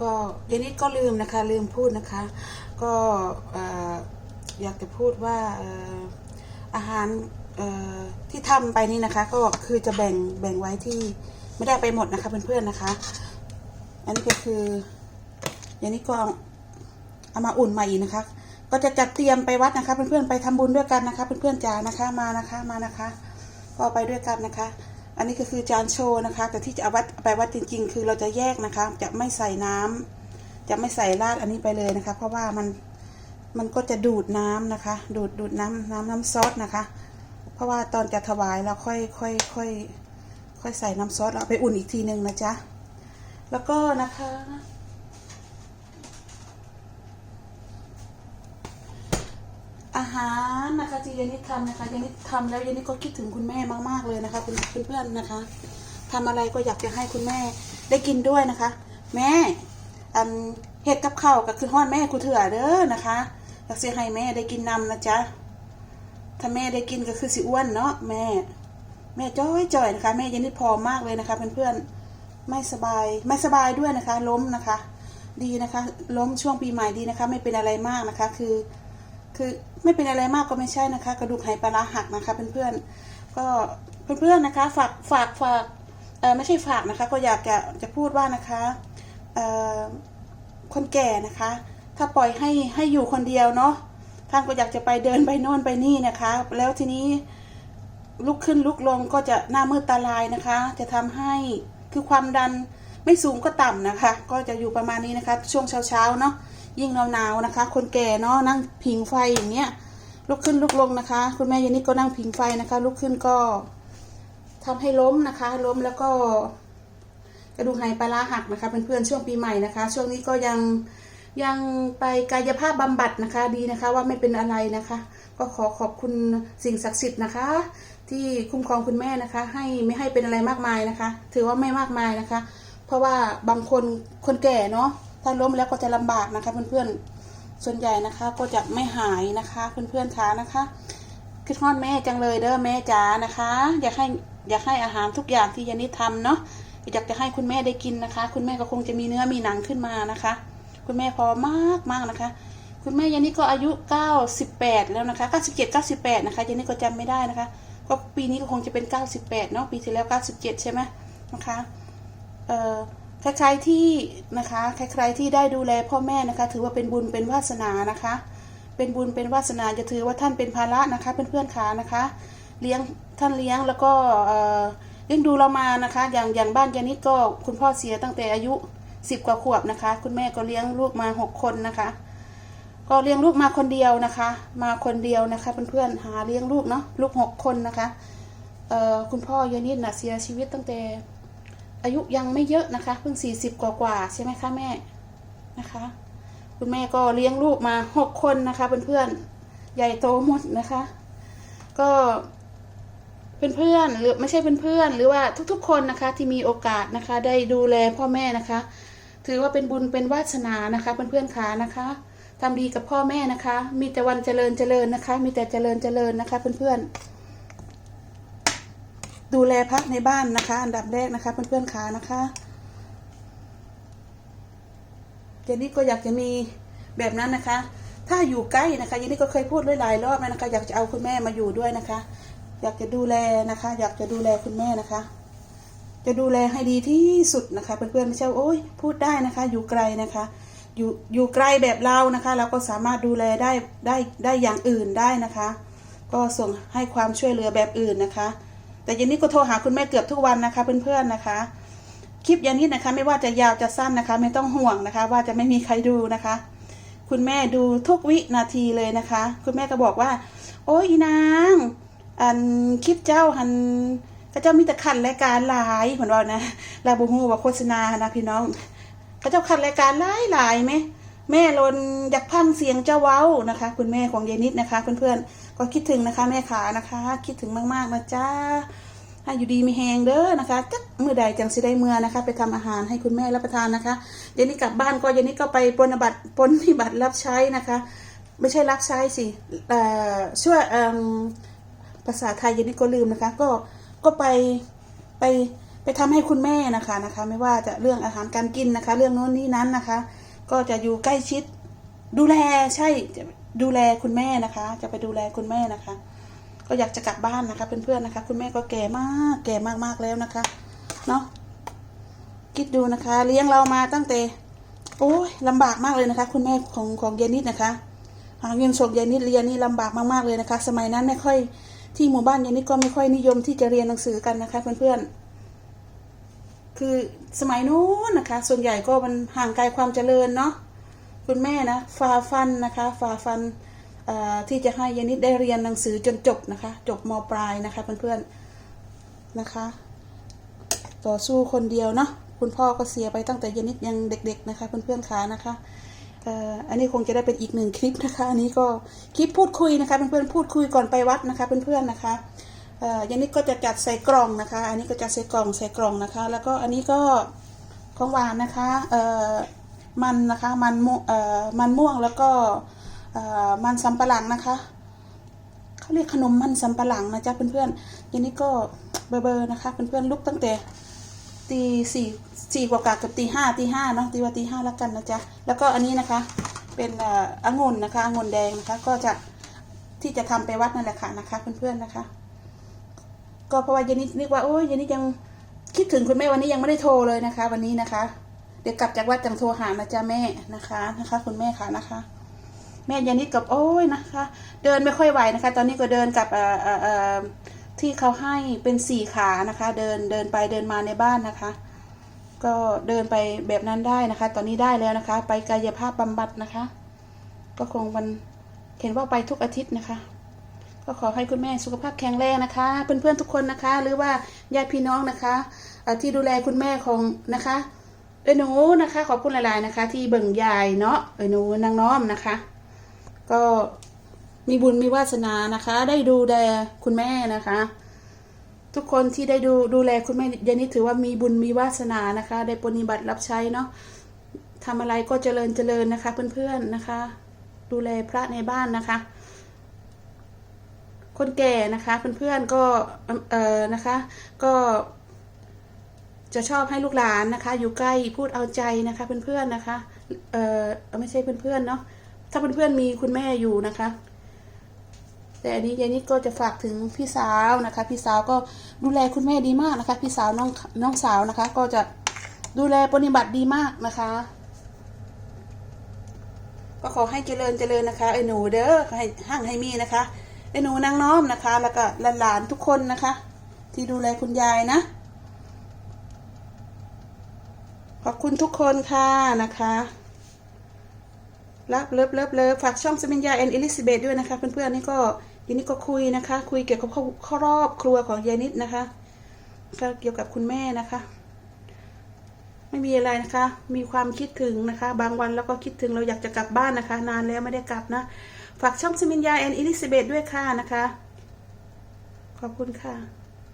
ก็เดี๋ยวนี้ก็ลืมนะคะ ลืมพูดนะคะ ก็เอ่อยากจะพูดว่าอาหารที่ทำไปนี่นะคะ ก็คือจะแบ่งแบ่งไว้ที่ไม่ได้ไปหมดนะคะเพื่อนๆนะคะ อันนี้ก็คืออย่างนี้ก็เอามาอุ่นมาอีกนะคะ ก็จะจัดเตรียมไปวัดนะคะ เพื่อนๆไปทำบุญด้วยกันนะคะ เพื่อนๆจ๋านะคะมานะคะมานะคะ ก็ไปด้วยกันนะคะ อันนี้ก็คือจานโชว์นะคะ แต่ที่จะเอาวัดไปวัดจริง ๆ คือเราจะแยกนะคะ จะไม่ใส่น้ำจะไม่ใส่ราดอันนี้ไปเลยนะคะ เพราะว่ามันมันก็จะดูดน้ำนะคะ ดูดดูดน้ำน้ำน้ำซอสนะคะ เพราะว่าตอนจะถวายเราค่อยค่อยค่อยค่อยใส่น้ำซอสเราเอาไปอุ่นอีกทีหนึ่งนะจ๊ะแล้วก็นะคะ อาหารนะคะที่ยานิดทำนะคะยานิดทำแล้วยานิดก็คิดถึงคุณแม่มากๆเลยนะคะคุณเพื่อนๆนะคะทำอะไรก็อยากจะให้คุณแม่ได้กินด้วยนะคะ แม่เห็ดกับข้าวกับคือฮอดแม่กูเถื่อเด้อนะคะอยากจะให้แม่ได้กินนำนะจ๊ะถ้าแม่ได้กินก็คือสิอ้วนเนาะแม่ แม่จ้อยจ่อยนะคะ แม่ยานิดพอมากเลยนะคะเพื่อนๆไม่สบายไม่สบายด้วยนะคะ ล้มนะคะ ดีนะคะ ล้มช่วงปีใหม่ดีนะคะ ไม่เป็นอะไรมากนะคะ คือ คือไม่เป็นอะไรมากก็ไม่ใช่นะคะ กระดูกไหปลาหักนะคะเพื่อนๆก็เพื่อนๆนะคะ ฝากฝากฝากเออไม่ใช่ฝากนะคะ ก็อยากจะจะพูดว่านะคะเออคนแก่นะคะ ถ้าปล่อยให้ให้อยู่คนเดียวเนาะท่านก็อยากจะไปเดินไปโน่นไปนี่นะคะ แล้วทีนี้ลุกขึ้นลุกลงก็จะหน้ามืดตาลายนะคะ จะทำให้คือความดันไม่สูงก็ต่ำนะคะ ก็จะอยู่ประมาณนี้นะคะ ช่วงเช้าๆเนาะ ยิ่งหนาวๆนะคะ คนแก่เนาะนั่งผิงไฟอย่างเงี้ยลุกขึ้นลุกลงนะคะ คุณแม่ยานิดก็นั่งผิงไฟนะคะ ลุกขึ้นก็ทำให้ล้มนะคะ ล้มแล้วก็ กระดูกไหปลาร้าหักนะคะเพื่อนๆช่วงปีใหม่นะคะ ช่วงนี้ก็ยังยังไปกายภาพบำบัดนะคะดีนะคะ ว่าไม่เป็นอะไรนะคะ ก็ขอขอบคุณสิ่งศักดิ์สิทธิ์นะคะ ที่คุ้มครองคุณแม่นะคะ ให้ไม่ให้เป็นอะไรมากมายนะคะ ถือว่าไม่มากมายนะคะ เพราะว่าบางคนคนแก่เนาะ ถ้าล้มแล้วก็จะลำบากนะคะเพื่อนๆ ส่วนใหญ่นะคะก็จะไม่หายนะคะเพื่อนๆคะนะคะคิดฮอดแม่จังเลยเด้อแม่จ๋านะคะ อยากให้อยากให้อาหารทุกอย่างที่ยานิทำเนาะอยากจะให้คุณแม่ได้กินนะคะ คุณแม่ก็คงจะมีเนื้อมีหนังขึ้นมานะคะ คุณแม่พอมากมากนะคะ คุณแม่ยานิก็อายุ 98 แล้วนะคะ 97 98 นะคะยานิก็จำไม่ได้นะคะ ก็ปีนี้ก็คงจะเป็น 98 เนาะปีที่แล้ว 97 ใช่ไหมนะคะเอ่อ ใครๆที่นะคะใครๆที่ได้ดูแลพ่อแม่นะคะ ถือว่าเป็นบุญเป็นวาสนานะคะ เป็นบุญเป็นวาสนาจะถือว่าท่านเป็นภาระนะคะเพื่อนๆขานะคะ เลี้ยงท่านเลี้ยงแล้วก็เลี้ยงดูเรามานะคะ อย่างอย่างบ้านยานิดก็คุณพ่อเสียตั้งแต่อายุสิบกว่าขวบนะคะ คุณแม่ก็เลี้ยงลูกมาหกคนนะคะ ก็เลี้ยงลูกมาคนเดียวนะคะ มาคนเดียวนะคะเพื่อนๆหาเลี้ยงลูกเนาะลูกหกคนนะคะคุณพ่อยานิดน่ะเสียชีวิตตั้งแต่ อายุยังไม่เยอะนะคะ เพิ่งสี่สิบกว่าๆใช่ไหมคะแม่นะคะ คุณแม่ก็เลี้ยงลูกมาหกคนนะคะเพื่อนๆใหญ่โตหมดนะคะ ก็เพื่อนๆหรือไม่ใช่เพื่อนๆหรือว่าทุกๆ คนนะคะที่มีโอกาสนะคะ ได้ดูแลพ่อแม่นะคะ ถือว่าเป็นบุญเป็นวาสนานะคะเพื่อนๆขานะคะทำดีกับพ่อแม่นะคะ มีแต่วันเจริญเจริญนะคะ มีแต่เจริญเจริญนะคะ เพื่อนๆ ดูแลพักในบ้านนะคะ อันดับแรกนะคะ เพื่อนๆขานะคะเจนนี่ก็อยากจะมีแบบนั้นนะคะ ถ้าอยู่ใกล้นะคะเจนนี่ก็เคยพูดหลายรอบแล้วนะคะ อยากจะเอาคุณแม่มาอยู่ด้วยนะคะ อยากจะดูแลนะคะ อยากจะดูแลคุณแม่นะคะ จะดูแลให้ดีที่สุดนะคะเพื่อนๆไม่ใช่ว่าโอ้ยพูดได้นะคะ อยู่ไกลนะคะ อยู่อยู่ไกลแบบเรานะคะ เราก็สามารถดูแลได้ได้ได้อย่างอื่นได้นะคะ ก็ส่งให้ความช่วยเหลือแบบอื่นนะคะ แต่ยันนี้ก็โทรหาคุณแม่เกือบทุกวันนะคะเพื่อนๆนะคะ คลิปยันนี้นะคะไม่ว่าจะยาวจะสั้นนะคะ ไม่ต้องห่วงนะคะ ว่าจะไม่มีใครดูนะคะ คุณแม่ดูทุกวินาทีเลยนะคะ คุณแม่ก็บอกว่า โอ้ยนางอันคลิปเจ้าหันก็เจ้ามีแต่ขันรายการหลายเหมือนว่านะลาบูฮูว่าโฆษณานะพี่น้องก็เจ้าขันรายการหลายหลายไหมแม่ลนอยากพังเสียงเจ้าเว้านะคะ คุณแม่ของยายนิดนะคะเพื่อนๆ ก็คิดถึงนะคะ แม่ขานะคะ คิดถึงมากๆนะจ้าให้อยู่ดีมีแหงเด้อนะคะจักเมื่อใดจังสิได้เมื่อนะคะ ไปทำอาหารให้คุณแม่รับประทานนะคะเดี๋ยวนี้กลับบ้านก็เดี๋ยวนี้ก็ไปปนบัตรปนนิบัตรรับใช้นะคะ ไม่ใช่รับใช้สิช่วยภาษาไทยเดี๋ยวนี้ก็ลืมนะคะ ก็ก็ไปไปไปทำให้คุณแม่นะคะนะคะ ไม่ว่าจะเรื่องอาหารการกินนะคะ เรื่องโน้นนี่นั้นนะคะ ก็จะอยู่ใกล้ชิดดูแลใช่ ดูแลคุณแม่นะคะ จะไปดูแลคุณแม่นะคะ ก็อยากจะกลับบ้านนะคะเพื่อนๆนะคะ คุณแม่ก็แก่มาก แก่มากๆแล้วนะคะเนาะคิดดูนะคะ เลี้ยงเรามาตั้งแต่โอ้ยลำบากมากเลยนะคะ คุณแม่ของของยายนิดนะคะหาเงินส่งยายนิดเรียนนี่ลำบากมากๆเลยนะคะ สมัยนั้นไม่ค่อยที่หมู่บ้านยายนิดก็ไม่ค่อยนิยมที่จะเรียนหนังสือกันนะคะ เพื่อนๆคือสมัยนู้นนะคะ ส่วนใหญ่ก็มันห่างไกลความเจริญเนาะ คุณแม่นะฝ่าฟันนะคะฝ่าฟันที่จะให้ยานิดได้เรียนหนังสือจนจบนะคะ จบมปลายนะคะเพื่อนๆนะคะ ต่อสู้คนเดียวเนาะคุณพ่อก็เสียไปตั้งแต่ยานิดยังเด็ก ๆ นะคะ เพื่อนๆขานะคะอันนี้คงจะได้เป็นอีกหนึ่งคลิปนะคะ อันนี้ก็คลิปพูดคุยนะคะเพื่อนๆพูดคุยก่อนไปวัดนะคะ เพื่อนๆนะคะยานิดก็จะจัดใส่กล่องนะคะ อันนี้ก็จะใส่กล่องใส่กล่องนะคะ แล้วก็อันนี้ก็ของหวานนะคะ มันนะคะ มันม่วงเอ่อมันม่วงแล้วก็เอ่อมันสำปะหลังนะคะเขาเรียกขนมมันสำปะหลังนะจ๊ะเพื่อนๆยันนี้ก็เบอร์ๆนะคะเพื่อนๆลุกตั้งแต่ตีสี่สี่กว่ากากับตีห้าตีห้าเนาะตีว่าตีห้าแล้วกันนะจ๊ะแล้วก็อันนี้นะคะ เป็นอ่อองุ่นนะคะองุ่นแดงนะคะ ก็จะที่จะทำไปวัดนั่นแหละค่ะนะคะ เพื่อนๆนะคะ ก็เพราะว่ายันนี้นึกว่าโอ้ยยันนี้ยังคิดถึงคุณแม่วันนี้ยังไม่ได้โทรเลยนะคะ วันนี้นะคะ เดี๋ยวกลับจากวัดจังโทรหานะจ๊ะแม่นะคะนะคะ คุณแม่ค่ะนะคะ แม่ยานิดกับโอ้ยนะคะ เดินไม่ค่อยไหวนะคะ ตอนนี้ก็เดินกับเอ่อเอ่อที่เขาให้เป็นสี่ขานะคะ เดินเดินไปเดินมาในบ้านนะคะ ก็เดินไปแบบนั้นได้นะคะ ตอนนี้ได้แล้วนะคะ ไปกายภาพบำบัดนะคะ ก็คงมันเห็นว่าไปทุกอาทิตย์นะคะก็ขอให้คุณแม่สุขภาพแข็งแรงนะคะเพื่อนๆทุกคนนะคะ หรือว่าญาติพี่น้องนะคะที่ดูแลคุณแม่ของนะคะ เอ้ยหนูนะคะ ขอบคุณหลายๆนะคะ ที่เบิ่งยายเนาะเอ้ยหนูนางน้อมนะคะ ก็มีบุญมีวาสนานะคะ ได้ดูแลคุณแม่นะคะ ทุกคนที่ได้ดูดูแลคุณแม่ยานิถือว่ามีบุญมีวาสนานะคะ ได้ปฏิบัติรับใช้เนาะทำอะไรก็เจริญเจริญนะคะ เพื่อนๆนะคะ ดูแลพระในบ้านนะคะ คนแก่นะคะเพื่อนๆก็เออนะคะ ก็ จะชอบให้ลูกหลานนะคะ อยู่ใกล้พูดเอาใจนะคะเพื่อนๆนะคะเออไม่ใช่เพื่อนๆเนาะถ้าเพื่อนๆมีคุณแม่อยู่นะคะ แต่อันนี้ยายนิดก็จะฝากถึงพี่สาวนะคะ พี่สาวก็ดูแลคุณแม่ดีมากนะคะ พี่สาวน้องน้องสาวนะคะ ก็จะดูแลปฏิบัติดีมากนะคะ ก็ขอให้เจริญเจริญนะคะไอ้หนูเด้อขอให้ห้างให้มีนะคะไอ้หนูนางน้อมนะคะ แล้วก็หลานๆทุกคนนะคะ ที่ดูแลคุณยายนะ ขอบคุณทุกคนค่ะนะคะรักเลิฟเลิฟเลิฟฝากช่องสมิญญาแอนอลิซเบธด้วยนะคะ เพื่อนๆนี่ก็ยายนิดก็คุยนะคะ คุยเกี่ยวกับครอบครัวของยายนิดนะคะก็เกี่ยวกับคุณแม่นะคะ ไม่มีอะไรนะคะ มีความคิดถึงนะคะ บางวันเราก็คิดถึงเราอยากจะกลับบ้านนะคะ นานแล้วไม่ได้กลับนะ ฝากช่องสมิญญาแอนอลิซเบธด้วยค่ะนะคะ ขอบคุณค่ะ